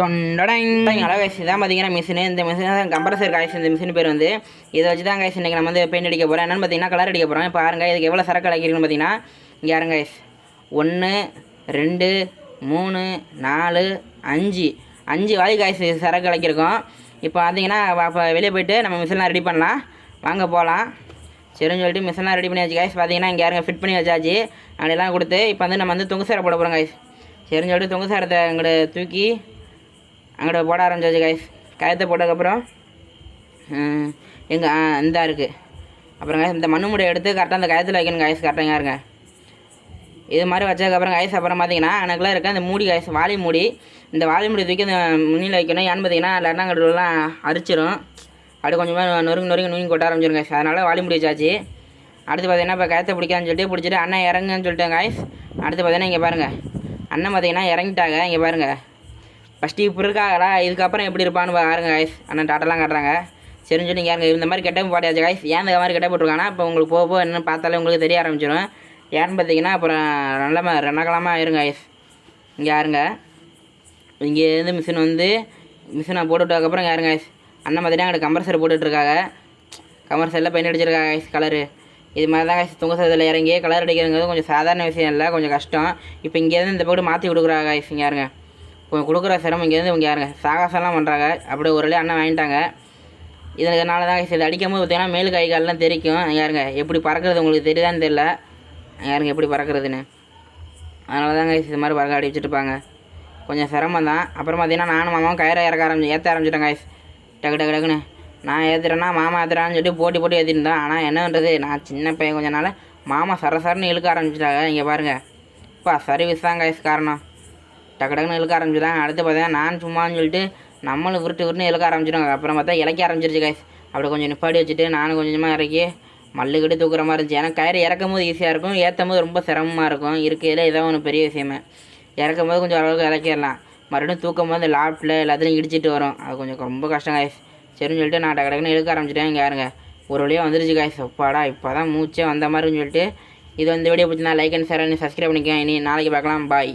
தொண்டடைங்க அழகாய்ஸ் இதான் பார்த்தீங்கன்னா மிஷினு இந்த மிஷின் தான் கம்ப்ரஸர் காய்ச்சி இந்த மிஷின் பேர் வந்து இதை வச்சு தான் காய்ச்சி இன்றைக்கி நம்ம வந்து பெயிண்ட் அடிக்க போகிறோம் என்னென்னு பார்த்தீங்கன்னா கலர் அடிக்க போகிறோம் இப்போ பாருங்க இதுக்கு எவ்வளோ சரக்கு அழைக்கிறீங்கன்னு பார்த்தீங்கன்னா இங்கே யாருங்க காய்ஸ் ஒன்று ரெண்டு மூணு நாலு அஞ்சு. அஞ்சு வாய் காய்ச்சி சரக்கு அழைக்கிருக்கோம் இப்போ பார்த்தீங்கன்னா இப்போ வெளியே போயிட்டு நம்ம மிஷின்லாம் ரெடி பண்ணலாம். வாங்க போகலாம் சரின்னு சொல்லிட்டு மிஷின்லாம் ரெடி பண்ணி வச்சு காய்ஸ் பார்த்தீங்கன்னா இங்கே யாருங்க ஃபிட் பண்ணி வச்சாச்சு. அப்படிலாம் கொடுத்து இப்போ வந்து நம்ம வந்து தொங்கு சாரை போட போகிறோம் காய்ஸ் சரின்னு சொல்லிட்டு தொங்கு சேரத்தை அங்கிட்ட தூக்கி அங்கிட்ட போட ஆரம்பிச்சாச்சு காய்ஸ் கயத்தை போட்டதுக்கப்புறம் எங்கள் ஆ இந்தா இருக்குது அப்புறம் கைஸ் இந்த மண்ணு மூடை எடுத்து கரெக்டாக அந்த கயத்தில் வைக்கணும் காய்ஸ் கரெக்டாக இருங்க இது மாதிரி வச்சதுக்கப்புறம் கைஸ் அப்புறம் பார்த்தீங்கன்னா எனக்குலாம் இருக்க அந்த மூடி கைஸ் வாலி மூடி இந்த வாலி மூடி தூக்கி அந்த முன்னில் வைக்கணும். ஏன்னு பார்த்தீங்கன்னா லெண்ணாங்கடலாம் அரிச்சிரும். அப்படி கொஞ்சமாக நொறுங்கு நொறுங்கு நுங்கி கொட்ட ஆரம்பிச்சிடும் கைஸ் அதனால் வாலி முடி வச்சாச்சு. அடுத்து பார்த்தீங்கன்னா இப்போ கயத்தை பிடிக்கான்னு சொல்லிட்டு பிடிச்சிட்டு அண்ணன் இறங்குன்னு சொல்லிட்டேன் கைஸ் அடுத்து பார்த்தீங்கன்னா இங்கே பாருங்கள் அண்ணன் பார்த்தீங்கன்னா இறங்கிட்டாங்க. இங்கே பாருங்கள் ஃபஸ்ட்டு இப்போ இருக்காங்களா இதுக்கப்புறம் எப்படி இருப்பான்னு பாருங்க காய்ஸ் அண்ணன் டாட்டெல்லாம் காட்டுறாங்க. சரின்னு சொல்லி இங்கே இந்த மாதிரி கெட்ட பாட்டியாச்சு காய்ஸ் ஏன் இந்த மாதிரி கெட்ட போட்டிருக்காங்கன்னா இப்போ உங்களுக்கு போக போக என்னன்னு பார்த்தாலே உங்களுக்கு தெரிய ஆரம்பிச்சிடும் ஏன்னு பார்த்தீங்கன்னா அப்புறம் நல்ல ரெண்டகலமாக ஆயிருங்க காய்ஸ் இங்கே யாருங்க இங்கேருந்து மிஷின் வந்து மிஷினை போட்டுவிட்டதுக்கப்புறம் இங்கே யாருங்க காய்ஸ் அண்ணன் பார்த்தீங்கன்னா அங்கே கம்பர்சர் போட்டுட்ருக்காங்க. கமர்ஷியலில் பெயிண்ட் அடிச்சிருக்காங்க guys கலரு இது மாதிரி தான் guys துங்க சதத்தில் இறங்கி கலர் அடிக்கிறங்கிறது கொஞ்சம் சாதாரண விஷயம் இல்லை கொஞ்சம் கஷ்டம். இப்போ இங்கேருந்து இந்த பக்கம் மாற்றி கொடுக்குறாங்க guys இங்கே யாருங்க கொஞ்சம் கொடுக்குற சிரமம் இங்கேருந்து இவங்க யாருங்க? சாகசம்லாம் பண்ணுறாங்க அப்படியே ஒரு அண்ணன் வாங்கிட்டாங்க. இதனால தான் guys இது அடிக்கும் போது பார்த்தீங்கன்னா மேல் கை கால்லாம் தெரிக்கும். யாருங்க? எப்படி பறக்கிறது உங்களுக்கு தெரியுதான்னு தெரில யாருங்க எப்படி பறக்கிறதுன்னு? அதனால தான் இது மாதிரி பறக்க அடி வச்சுட்டுருப்பாங்க கொஞ்சம் சிரமம் தான். அப்புறம் பார்த்தீங்கன்னா நானும் மாமாவும் கயிறை இறக்க ஆரம்பிச்சு ஏற்ற ஆரம்பிச்சிட்டேன் காய்ஸ் டக்கு டக்கு டக்குன்னு. நான் ஏற்றுறேன்னா மாமா ஏற்றுறான்னு சொல்லி போட்டி போட்டு ஏற்றிருந்தேன் ஆனால் என்ன பண்ணுறது நான் சின்ன பையன் கொஞ்ச நாள் மாமா சர சரன்னு இழுக்க ஆரம்பிச்சிட்டாங்க. இங்கே பாருங்கள் இப்போ சர்வீஸ் தான் காய்ஸ் காரணம். டக்கு டக்குன்னு இழுக்க ஆரம்பிச்சிட்டாங்க. அடுத்து பார்த்தீங்கன்னா நான் சும்மான்னு சொல்லிட்டு நம்மளும் விருட்டு விருட்டு இழுக்க ஆரம்பிச்சிடும் அப்புறம் பார்த்தா இலக்க ஆரம்பிச்சிருச்சு கைஸ் அப்படி கொஞ்சம் நிப்பாடி வச்சுட்டு நானும் கொஞ்சமாக இறக்கி மல்லுக்கிட்டு தூக்குற மாதிரி இருந்துச்சு. ஏன்னா கயிறு இறக்கும் போது ஈஸியாக இருக்கும். ஏற்றும் போது ரொம்ப சிரமமாக இருக்கும். இருக்கையில் இதான் ஒன்று பெரிய விஷயமே. இறக்கும் போது கொஞ்சம் அளவுக்கு இறக்கிடலாம். மறுபடியும் தூக்கும் போது லாப்டில் எல்லாத்தையும் இடிச்சிட்டு வரும். அது கொஞ்சம் ரொம்ப கஷ்டம் காய்ஸ் சரின்னு சொல்லிட்டு நான் டக்கு டக்குன்னு இழுக்க ஆரம்பிச்சிட்டேன் இங்கே யாருங்க ஒரு வழியாக வந்துருச்சு காய்ஸ் அப்பாடா இப்போ தான் மூச்சே வந்த மாதிரின்னு சொல்லிட்டு இது வந்து வீடியோ பிடிச்சிருந்தா like and share and subscribe பண்ணிக்கேன் இனி நாளைக்கு பார்க்கலாம். பாய்